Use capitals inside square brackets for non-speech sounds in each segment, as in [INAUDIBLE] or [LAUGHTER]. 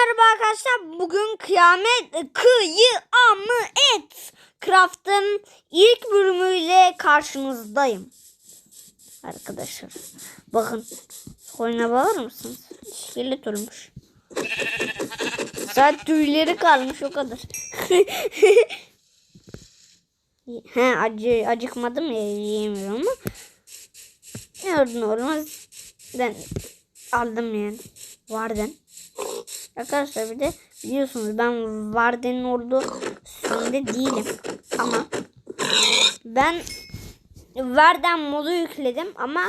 merhaba arkadaşlar. Bugün kıyamet kıyamet Craft'ın ilk bölümüyle karşınızdayım. Arkadaşlar. Bakın. Oyuna bakar mısınız? İskelet olmuş. Saat tüyleri kalmış o kadar. [LAUGHS] He acı acıkmadım ya yiyemiyorum ama. Ne olmaz. Ben aldım yani. Varden. Arkadaşlar bir de biliyorsunuz ben Varden'in sürümde değilim. Ama ben Varden modu yükledim ama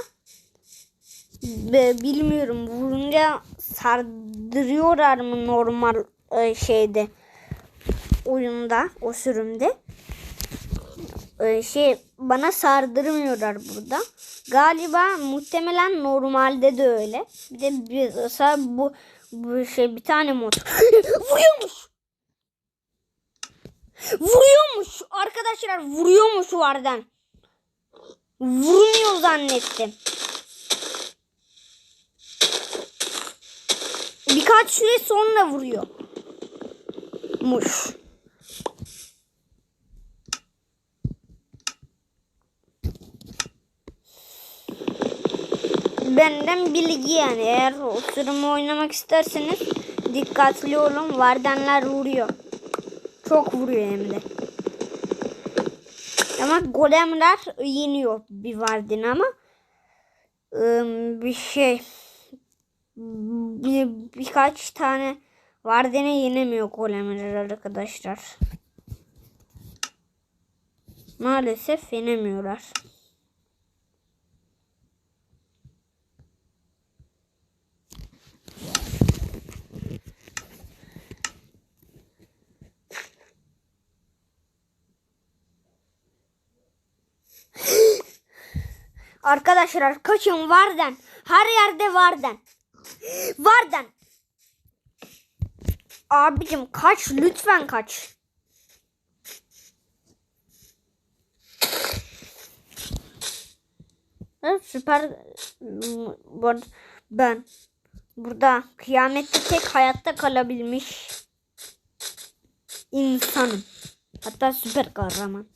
bilmiyorum vurunca sardırıyorlar mı normal e, şeyde oyunda o sürümde e, şey bana sardırmıyorlar burada. Galiba muhtemelen normalde de öyle. Bir de mesela bu bu şey bir tane mod. [GASPS] vuruyormuş. Vuruyormuş. Arkadaşlar vuruyormuş vardan. Vurmuyor zannettim. Birkaç süre sonra vuruyor. Benden bilgi yani. Eğer o sürümü oynamak isterseniz dikkatli olun. Vardenler vuruyor. Çok vuruyor hem de. Ama golemler yeniyor bir varden ama ım, bir şey bir, birkaç tane vardene yenemiyor golemler arkadaşlar. Maalesef yenemiyorlar. Arkadaşlar kaçın Varden. Her yerde Varden. Varden. Abicim kaç lütfen kaç. Evet, süper ben burada kıyamette tek hayatta kalabilmiş insanım. Hatta süper kahraman.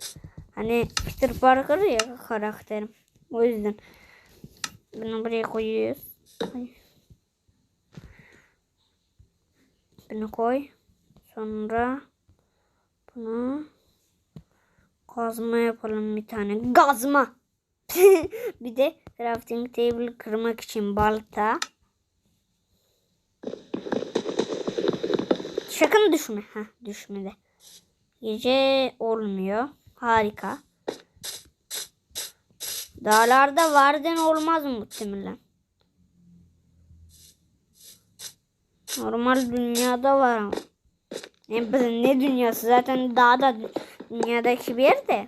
Hani Peter Parker ya karakterim. O yüzden bunu buraya koyuyoruz. Bunu koy. Sonra bunu kazma yapalım bir tane. Gazma. [LAUGHS] bir de crafting table kırmak için balta. Sakın düşme. Heh, düşmedi. Gece olmuyor. Harika. Dağlarda varden olmaz muhtemelen. Normal dünyada var ama. Ne, ne dünyası zaten dağda dünyadaki bir yerde.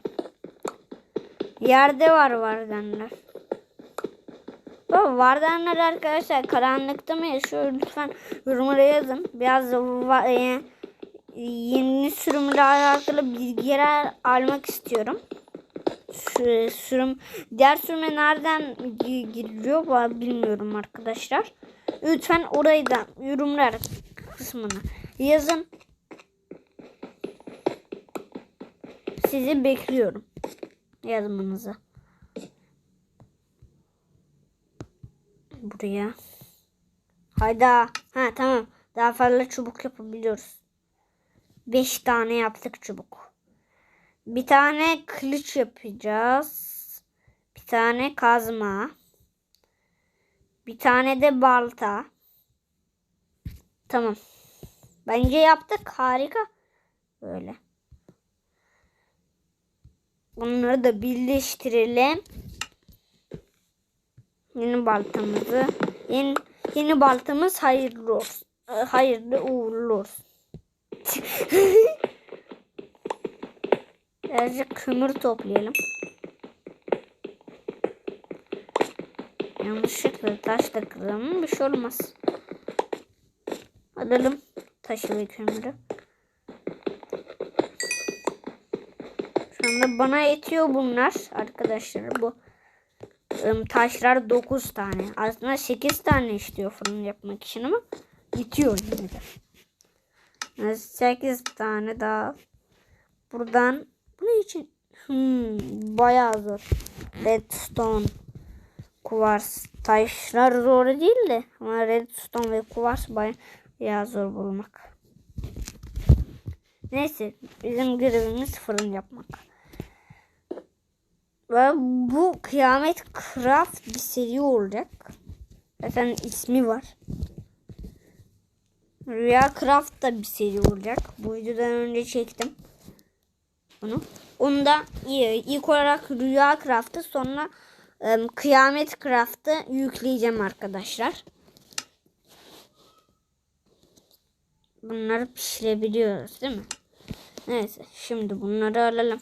Yerde var vardenler. Baba vardenler arkadaşlar karanlıkta mı yaşıyor lütfen yorumlara yazın. Biraz da e, yeni sürümle alakalı bilgiler almak istiyorum sürüm diğer sürüme nereden giriliyor bilmiyorum arkadaşlar. Lütfen orayı da yorumlar kısmına yazın. Sizi bekliyorum. Yazmanızı. Buraya. Hayda. Ha tamam. Daha fazla çubuk yapabiliyoruz. 5 tane yaptık çubuk. Bir tane kılıç yapacağız. Bir tane kazma. Bir tane de balta. Tamam. Bence yaptık. Harika. Böyle. Bunları da birleştirelim. Yeni baltamızı. Yeni, yeni baltamız hayırlı olsun. Hayırlı uğurlu olsun. [LAUGHS] Birazcık kömür toplayalım. Yanlışlıkla taş da kıralım. Bir şey olmaz. Alalım taşı ve kömürü. Şu anda bana yetiyor bunlar arkadaşlar. Bu taşlar 9 tane. Aslında 8 tane istiyor fırın yapmak için ama yetiyor yine de. 8 tane daha. Buradan bu ne için? Hmm, bayağı zor. Redstone. Kuvars. Taşlar zor değil de ama redstone ve kuvars bayağı zor bulmak. Neyse bizim görevimiz fırın yapmak. Ve bu kıyamet craft bir seri olacak. Zaten ismi var. Rüya Craft da bir seri olacak. Bu videodan önce çektim. Bunu. Onu da ilk olarak Rüya Craft'ı sonra ım, Kıyamet Craft'ı yükleyeceğim arkadaşlar. Bunları pişirebiliyoruz değil mi? Neyse şimdi bunları alalım.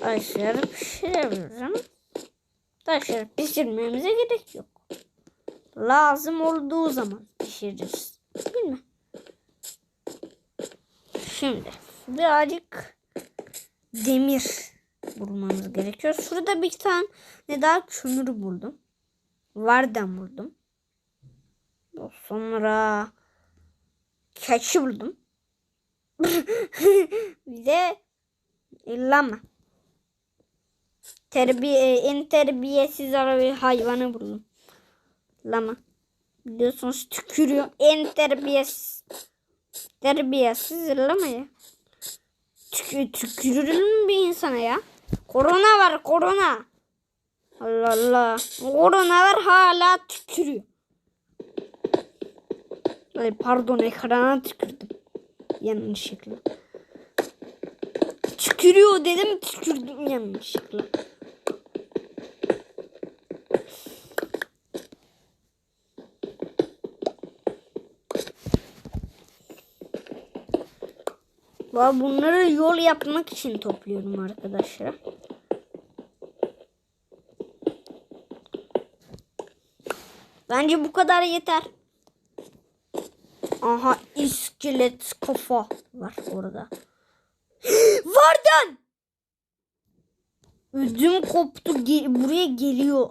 Taşları pişirebiliriz ama taşları pişirmemize gerek yok. Lazım olduğu zaman pişiririz. Bilmem. Şimdi birazcık demir bulmamız gerekiyor. Şurada bir tane daha kömür buldum. Vardan buldum. Sonra keçi buldum. [LAUGHS] bir de lama. Terbiye, en terbiyesiz bir hayvanı buldum. Lama. Biliyorsunuz tükürüyor. En terbiyesiz. Terbiyesiz lama ya. Tük tükürür mü bir insana ya? Korona var korona. Allah Allah. Korona var hala tükürüyor. Ay pardon ekrana tükürdüm. Yanlışlıkla. Tükürüyor dedim tükürdüm yanlışlıkla. Bunları yol yapmak için topluyorum arkadaşlar. Bence bu kadar yeter. Aha iskelet kafa var orada. [GASPS] Vardan! Ödüm koptu. Ge buraya geliyor.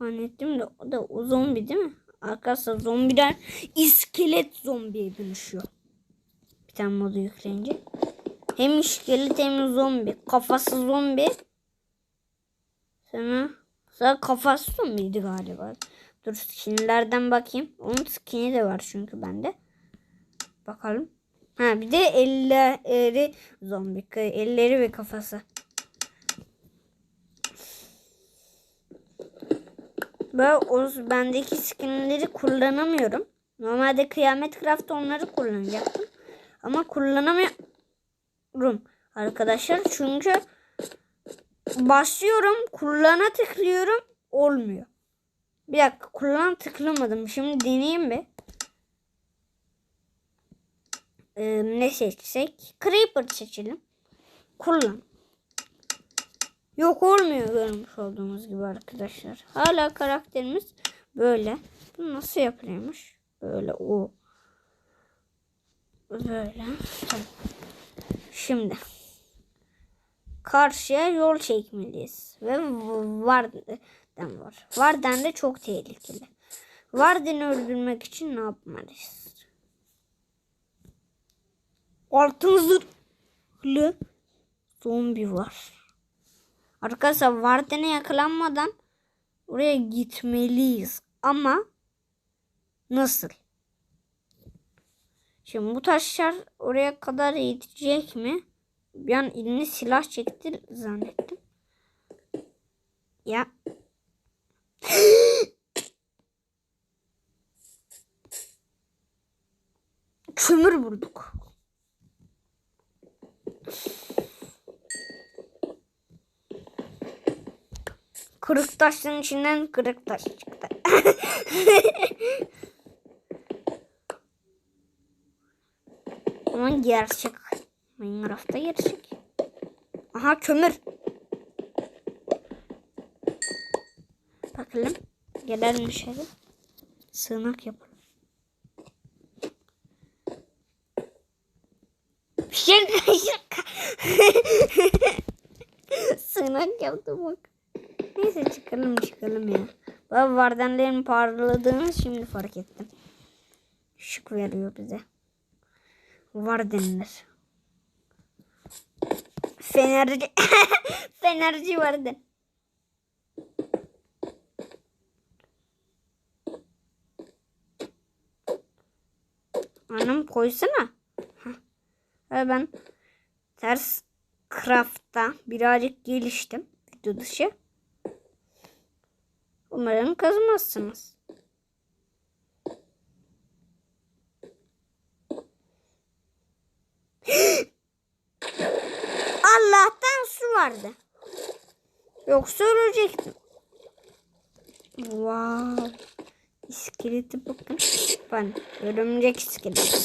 Zannettim de o da o zombi değil mi? Arkadaşlar zombiler iskelet zombiye dönüşüyor. Bir tane modu yükleyince. Hem iskelet hem zombi. Kafası zombi. Sonra, sonra kafası zombiydi galiba. Dur skinlerden bakayım. Onun skini de var çünkü bende. Bakalım. Ha bir de elleri zombi. Elleri ve kafası. Ben o bendeki skinleri kullanamıyorum. Normalde kıyamet craft onları kullanacaktım. Ama kullanamıyorum arkadaşlar. Çünkü basıyorum kullana tıklıyorum olmuyor. Bir dakika kullan tıklamadım. Şimdi deneyeyim bir. Ee, ne seçsek? Creeper seçelim. Kullan. Yok olmuyor görmüş olduğumuz gibi arkadaşlar. Hala karakterimiz böyle. Bu nasıl yapılıyormuş? Böyle o. Böyle. Şimdi. Karşıya yol çekmeliyiz. Ve Varden var. Varden de çok tehlikeli. Varden'i öldürmek için ne yapmalıyız? Altın zırhlı zombi var. Arkadaşlar Varden'e yakalanmadan oraya gitmeliyiz. Ama nasıl? Şimdi bu taşlar oraya kadar yetecek mi? Bir an eline silah çekti zannettim. Ya. [GASPS] Kömür vurduk. Kırık taşın içinden kırık taş çıktı. [LAUGHS] gerçek. Minecraft'ta gerçek. Aha kömür. Bakalım. Gelelim şöyle. Sığınak yapalım. Şaka şaka. Sığınak yaptım bak. Neyse çıkalım çıkalım ya. Baba vardenlerin parladığını şimdi fark ettim. Işık veriyor bize. Var denilir. Fenerci. [LAUGHS] Fenerci vardı. Anam koysana. Heh. Ve ben ters craft'ta birazcık geliştim. Video dışı. Umarım kazmazsınız. Allah'tan su vardı. Yoksa ölecektim. Wow. İskeleti bakın. Ben örümcek iskeleti.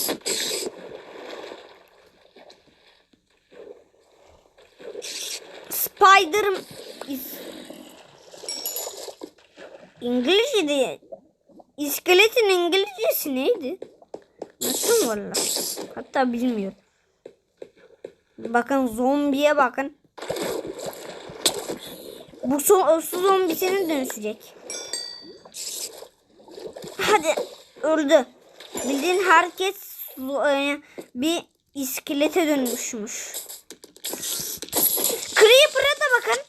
Spider is- İngilizce'de iskeletin İngilizcesi neydi? Nasıl valla? Hatta bilmiyorum. Bakın zombiye bakın. Bu so su zombisine dönüşecek. Hadi öldü. Bildiğin herkes e, bir iskelete dönüşmüş. Creeper'a da bakın.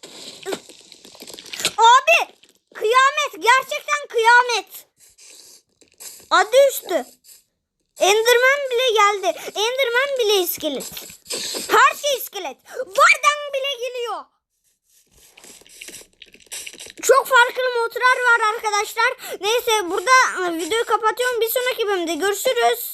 Abi kıyamet gerçekten kıyamet. Adı üstü. Enderman bile geldi. Enderman bile iskelet. Her şey iskelet. Vardan bile geliyor. Çok farklı modlar var arkadaşlar. Neyse burada e, videoyu kapatıyorum. Bir sonraki bölümde görüşürüz.